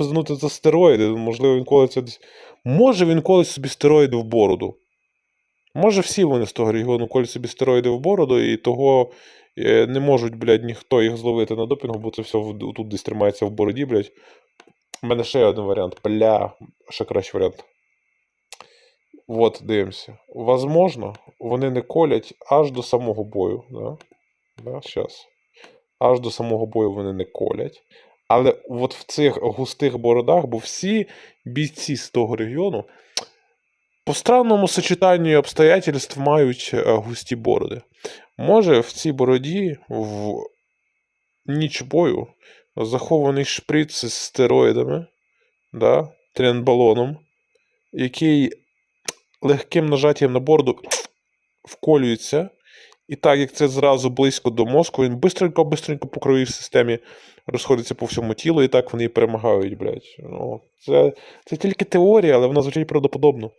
спизнути за стероїди. Можливо, він колиться десь. Може, він колить собі стероїди в бороду. Може, всі вони з того регіону колють собі стероїди в бороду, і того е, не можуть, блядь, ніхто їх зловити на допінгу, бо це все тут десь тримається в бороді, блядь. У мене ще один варіант. Бля, ще кращий варіант. От, дивимося. Возможно, вони не колять аж до самого бою. Да? Да. Аж до самого бою вони не колять. Але от в цих густих бородах, бо всі бійці з того регіону по странному сочетанню обстоятельств мають е, густі бороди. Може, в цій бороді в ніч бою захований шприц з стероїдами, да, тренбалоном, який легким нажаттям на бороду вколюється. І так як це зразу близько до мозку, він бистренько-бистренько по кровій системі розходиться по всьому тілу, і так вони і перемагають, блядь. Ну, це, це тільки теорія, але вона звучить правдоподобно.